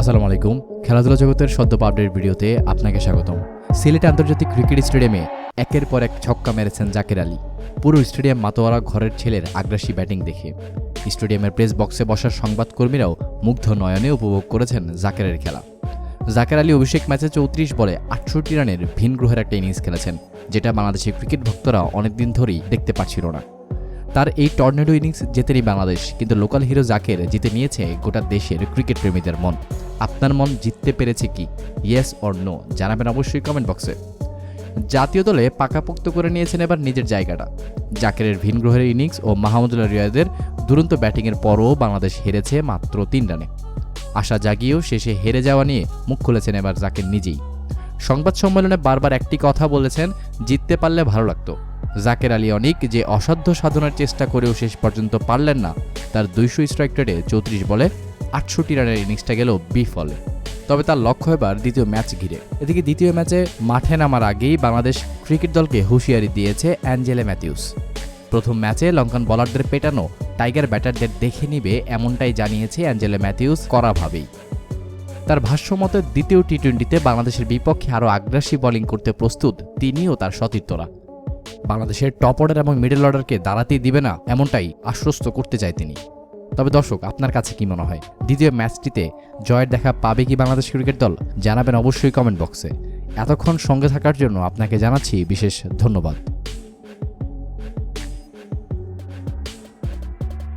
আসসালামু আলাইকুম। খেলাধুলা জগতের সদ্য আপডেট ভিডিওতে আপনাকে স্বাগতম। সিলেট আন্তর্জাতিক ক্রিকেট স্টেডিয়ামে একের পর এক ছক্কা মেরেছেন জাকের আলী। পুরো স্টেডিয়াম মাতোয়ারা ঘরের ছেলের আগ্রাসী ব্যাটিং দেখে। স্টেডিয়ামের প্রেস বক্সে বসার সংবাদকর্মীরাও মুগ্ধ নয়নে উপভোগ করেছেন জাকেরের খেলা। জাকের আলী অভিষেক ম্যাচে চৌত্রিশ বলে আটষট্টি রানের ভিন গ্রহের একটা ইনিংস খেলেছেন, যেটা বাংলাদেশের ক্রিকেট ভক্তরা অনেকদিন ধরেই দেখতে পাচ্ছিল না। তার এই টর্নেডো ইনিংস জেতেনি বাংলাদেশ, কিন্তু লোকাল হিরো জাকের জিতে নিয়েছে গোটা দেশের ক্রিকেট প্রেমীদের মন। আপনার মন জিততে পেরেছে কি? ইয়েস অর নো জানাবেন অবশ্যই কমেন্ট বক্সে জাতীয় দলে পাকাপোক্ত করে নিয়েছেন এবার নিজের জায়গাটা। জাকেরের ভিনগ্রহের ইনিংস ও মাহমুদুল্লাহ রিয়াদের দুরন্ত ব্যাটিংয়ের পরও বাংলাদেশ হেরেছে মাত্র তিন রানে। আশা জাগিয়েও শেষে হেরে যাওয়া নিয়ে মুখ খুলেছেন এবার জাকের নিজেই। সংবাদ সম্মেলনে বারবার একটি কথা বলেছেন, জিততে পারলে ভালো লাগতো। জাকের আলী অনিক যে অসাধ্য সাধনার চেষ্টা করেও শেষ পর্যন্ত পারলেন না, তার দুইশো স্ট্রাইক রেটে চৌত্রিশ বলে আটষট্টি রানের ইনিংসটা গেল বিফলে। তবে তার লক্ষ্য এবার দ্বিতীয় ম্যাচ ঘিরে। এদিকে দ্বিতীয় ম্যাচে মাঠে নামার আগেই বাংলাদেশ ক্রিকেট দলকে হুঁশিয়ারি দিয়েছে অ্যাঞ্জেলে ম্যাথিউস। প্রথম ম্যাচে লঙ্কান বলারদের পেটানো টাইগার ব্যাটারদের দেখে নিবে এমনটাই জানিয়েছে অ্যাঞ্জেলে ম্যাথিউস করাভাবেই তার ভাষ্যমতে, দ্বিতীয় টি টোয়েন্টিতে বাংলাদেশের বিপক্ষে আরও আগ্রাসী বোলিং করতে প্রস্তুত তিনি ও তার সতীর্থরা। বাংলাদেশের টপ অর্ডার এবং মিডল অর্ডারকে দাঁড়াতেই দিবে না, এমনটাই আশ্বস্ত করতে চায় তিনি। তবে দর্শক, আপনার কাছে কি মনে হয়? দ্বিতীয় ম্যাচটিতে জয়ের দেখা পাবে কি বাংলাদেশ ক্রিকেট দল? জানাবেন অবশ্যই কমেন্ট বক্সে। এতক্ষণ সঙ্গে থাকার জন্য আপনাকে জানাচ্ছি বিশেষ ধন্যবাদ।